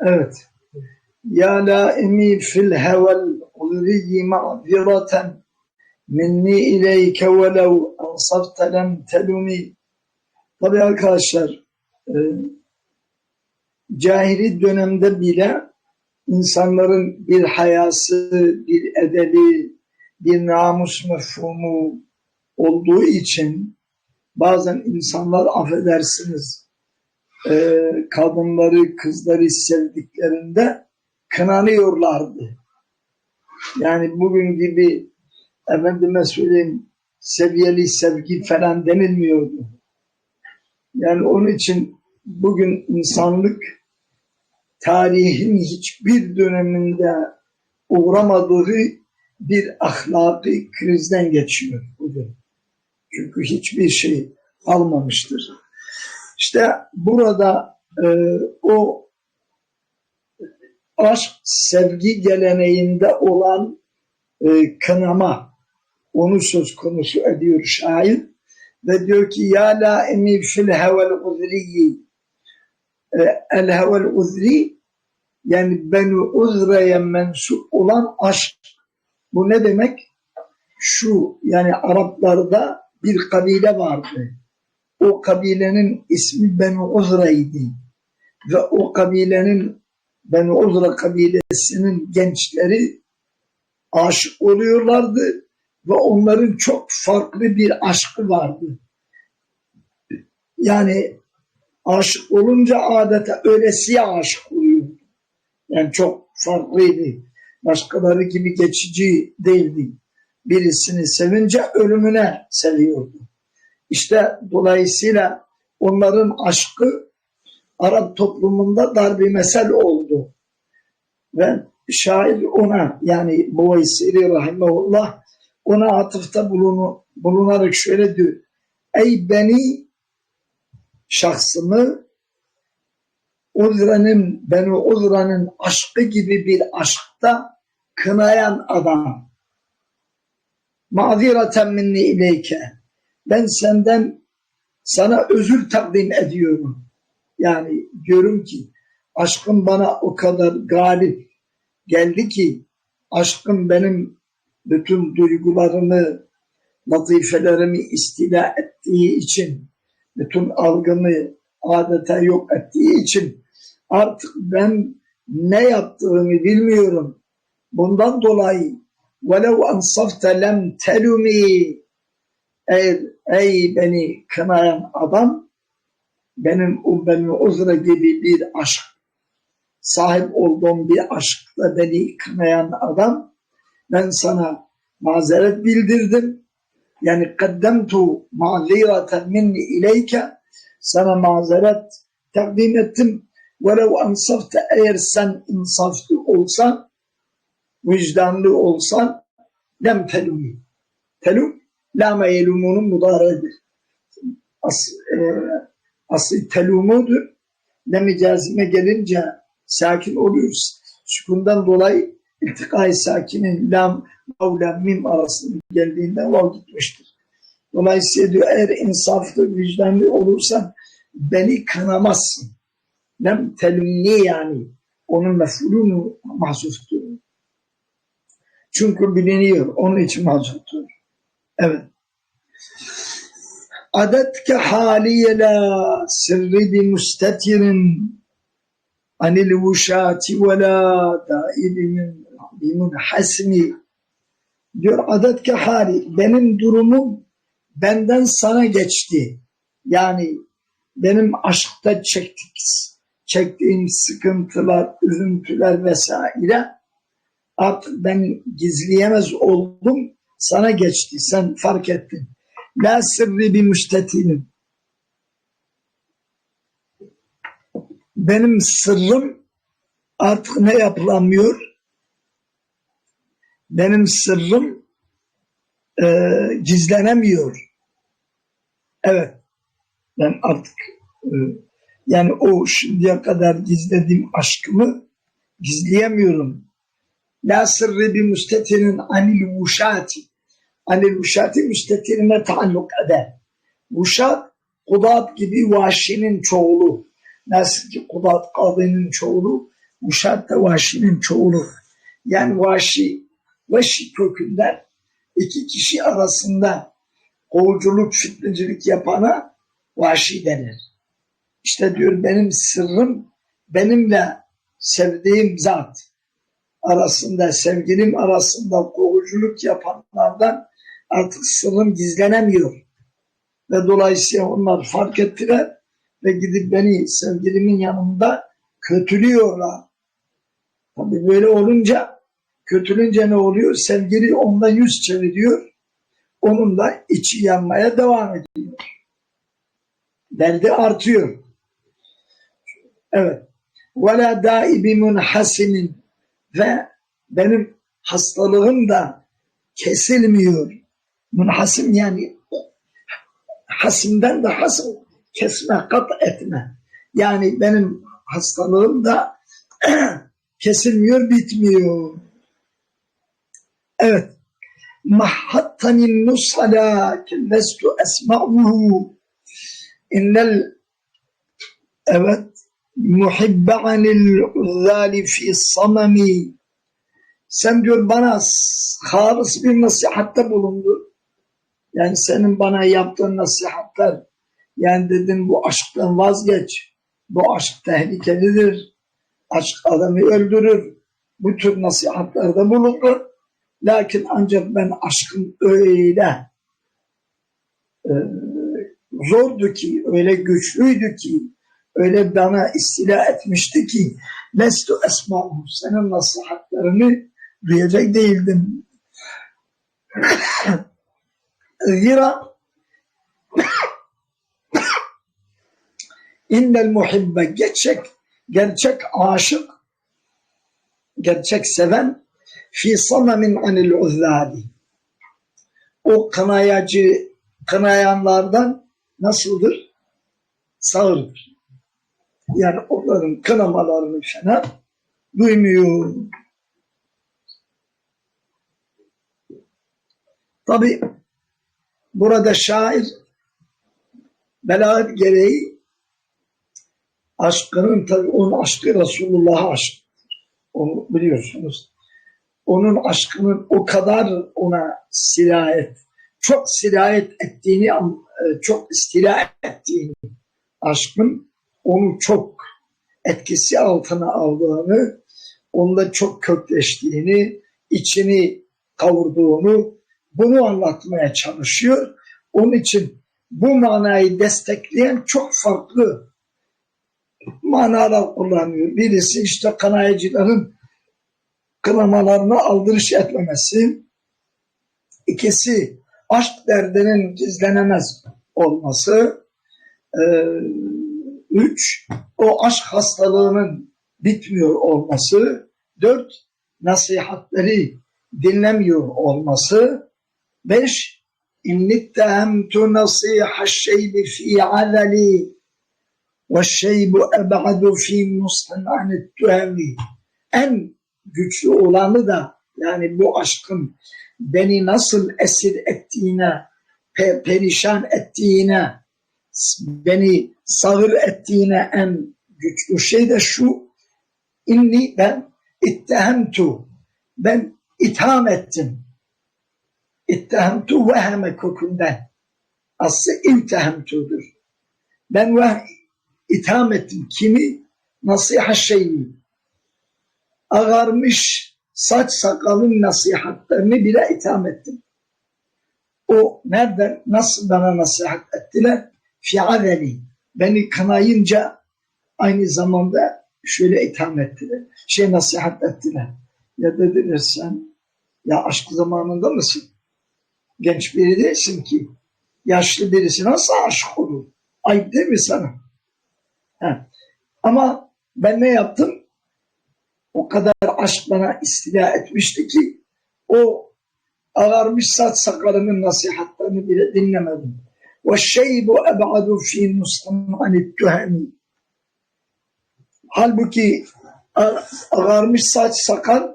Evet. Ya laimi fil hevel uzriyi ma'zireten minni ileyke velev ansafte lem telumi. Tabi arkadaşlar e, cahili dönemde bile insanların bir hayası, bir edebi, bir namus mefhumu olduğu için bazen insanlar affedersiniz e, kadınları, kızları sevdiklerinde kınanıyorlardı. Yani bugün gibi efendime söyleyeyim seviyeli sevgi falan denilmiyordu. Yani onun için bugün insanlık tarihin hiçbir döneminde uğramadığı bir ahlaki krizden geçiyor bugün. Çünkü hiçbir şey almamıştır. İşte burada e, o aşk sevgi geleneğinde olan e, kınama onu söz konusu ediyor şair ve diyor ki ya la emi fil hevel uzriyi e, el hevel uzri yani benu uzreye mensup olan aşk bu ne demek? Şu yani Araplarda bir kabile vardı. O kabilenin ismi Benu Uzra'ydı. Ve o kabilenin Benu Uzra kabilesinin gençleri aşık oluyorlardı ve onların çok farklı bir aşkı vardı. Yani aşık olunca adeta öylesiye aşık oluyor. Yani çok farklıydı. Başkaları gibi geçici değildi. Birisini sevince ölümüne seviyordu. İşte dolayısıyla onların aşkı Arap toplumunda dar bir mesel oldu. Ve şair ona yani Bovaysiri Rahimahullah ona atıfta bulunu, bulunarak şöyle diyor. Ey beni şahsımı Uzra'nın, beni Uzra'nın aşkı gibi bir aşkta kınayan adam. Ma'zireten minni ileyke. Ben senden sana özür takdim ediyorum. Yani diyorum ki aşkım bana o kadar galip geldi ki aşkım benim bütün duygularımı, latifelerimi istila ettiği için, bütün algımı adeta yok ettiği için artık ben ne yaptığımı bilmiyorum. Bundan dolayı وَلَوْ أَنْصَفْتَ لَمْ تَلُمِي ey, ey beni kınayan adam benim ummemi uzra gibi bir aşk sahip olduğum bir aşkla beni kınayan adam ben sana mazeret bildirdim. Yani kaddemtu ma'zireten minni ileyke sana mazeret takdim ettim. Velev ansafte eğer sen insaflı olsan, vicdanlı olsan lem telumi. Telum, la yelumunun mudaredir. As, e, aslı telumudur. Lem cazime gelince sakin oluyoruz. Sükundan dolayı iltikay sakinin lam mavla mim arasında geldiğinde vav gitmiştir. Dolayısıyla diyor eğer insaflı, vicdanlı olursan beni kanamazsın. Nem telumni yani onun mefulunu mahzuftur. Çünkü biliniyor. Onun için mahzuftur. Evet. Adetke haliye la sirri bi mustetirin anil vuşati ve la dailimin bimun hasmi diyor adetke hali benim durumum benden sana geçti. Yani benim aşkta çektik, çektiğim sıkıntılar, üzüntüler vesaire artık ben gizleyemez oldum sana geçti. Sen fark ettin. La sırrı bir müştetinim. Benim sırrım artık ne yapılamıyor? Benim sırrım e, gizlenemiyor. Evet. Ben artık e, yani o şimdiye kadar gizlediğim aşkımı gizleyemiyorum. La sırrı bir müstetinin anil vuşati. anil vuşati müstetirine taalluk eder. Vuşat, kudat gibi vahşinin çoğulu. Nasıl ki kudat kadının çoğulu, vuşat da vahşinin çoğulu. Yani vahşi, vahşi kökünden iki kişi arasında kovuculuk, fitnecilik yapana vahşi denir. İşte diyor benim sırrım benimle sevdiğim zat arasında, sevgilim arasında kovuculuk yapanlardan artık sırrım gizlenemiyor. Ve dolayısıyla onlar fark ettiler ve gidip beni sevgilimin yanında kötülüyorlar. Tabi böyle olunca kötülünce ne oluyor? Sevgili onda yüz çeviriyor. Onun da içi yanmaya devam ediyor. Derdi artıyor. Evet. وَلَا دَائِبِ مُنْحَسِمٍ Ve benim hastalığım da kesilmiyor. Munhasim yani hasimden de hasım kesme, kat etme. Yani benim hastalığım da kesilmiyor, bitmiyor. Evet. Mahattanin nusala lestu esma'uhu innel evet muhibbe anil uzzali fi samami sen diyor bana halis bir nasihatte bulundu. Yani senin bana yaptığın nasihatler yani dedim bu aşktan vazgeç. Bu aşk tehlikelidir. Aşk adamı öldürür. Bu tür nasihatlerde bulundu. Lakin ancak ben aşkım öyle e, zordu ki, öyle güçlüydü ki, öyle bana istila etmişti ki lestu esma'u senin nasihatlerini duyacak değildim. Zira innel muhibbe gerçek, gerçek aşık, gerçek seven fi sanamin anil uzzadi. O kınayacı, kınayanlardan nasıldır? Sağırdır. Yani onların kınamalarını falan duymuyor. Tabi burada şair belagat gereği aşkının tabi onun aşkı Resulullah'a aşk. Onu biliyorsunuz. Onun aşkının o kadar ona sirayet, çok sirayet ettiğini, e, çok istila ettiğini, aşkın onu çok etkisi altına aldığını, onda çok kökleştiğini, içini kavurduğunu, bunu anlatmaya çalışıyor. Onun için bu manayı destekleyen çok farklı manalar kullanıyor. Birisi işte kanayıcıların kınamalarına aldırış etmemesi. İkisi aşk derdinin gizlenemez olması. Ee, üç, o aşk hastalığının bitmiyor olması. Dört, nasihatleri dinlemiyor olması. Beş, innittehamtu nasiha şeybi fi azali ve şeybu ebadu fi nushan anit tuhemi. En güçlü olanı da yani bu aşkın beni nasıl esir ettiğine, pe perişan ettiğine, beni sağır ettiğine en güçlü şey de şu, inni ben ittehemtu, ben itham ettim. İttehemtu veheme kökünden. Aslı iltehemtudur. Ben ve itham ettim. Kimi? Nasiha şeyini. Ağarmış saç sakalın nasihatlerini bile itham ettim. O nerede, nasıl bana nasihat ettiler? Fi'aleli. Beni kanayınca aynı zamanda şöyle itham ettiler. Şey nasihat ettiler. Ya dediler sen ya aşk zamanında mısın? Genç biri değilsin ki. Yaşlı birisi nasıl aşık olur? Ayıp değil mi sana? Ha. Ama ben ne yaptım? O kadar aşk bana istila etmişti ki o ağarmış saç sakalının nasihatlerini bile dinlemedim. Ve şeybu ebadu fi nustananit tuhemi. Halbuki ağarmış saç sakal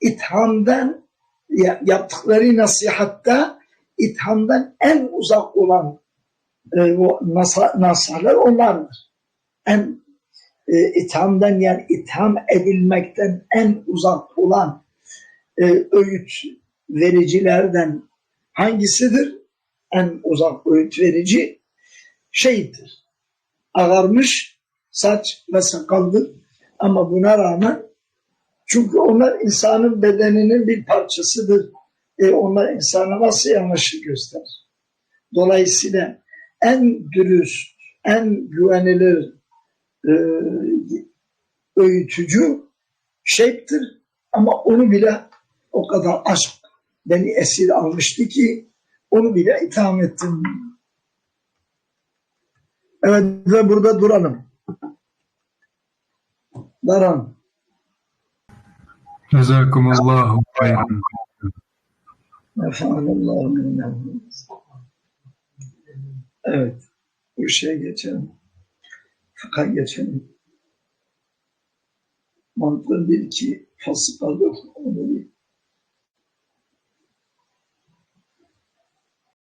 ithamdan ya- yaptıkları nasihatta ithamdan en uzak olan e, o nasa, nasahlar onlardır. En e, ithamdan yani itham edilmekten en uzak olan e, öğüt vericilerden hangisidir? En uzak öğüt verici şeydir. Ağarmış saç ve sakaldır. Ama buna rağmen çünkü onlar insanın bedeninin bir parçasıdır. E, onlar insana nasıl yanlışı gösterir? Dolayısıyla en dürüst, en güvenilir e, öğütücü şeyptir. Ama onu bile o kadar aşk beni esir almıştı ki onu bile itham ettim. Evet ve burada duralım. Daran. Cezakumullahu hayran. Efendim. Evet. Bu şeye geçelim. Fıkha geçelim. Mantığı bir iki fasıl kaldı. Onu bir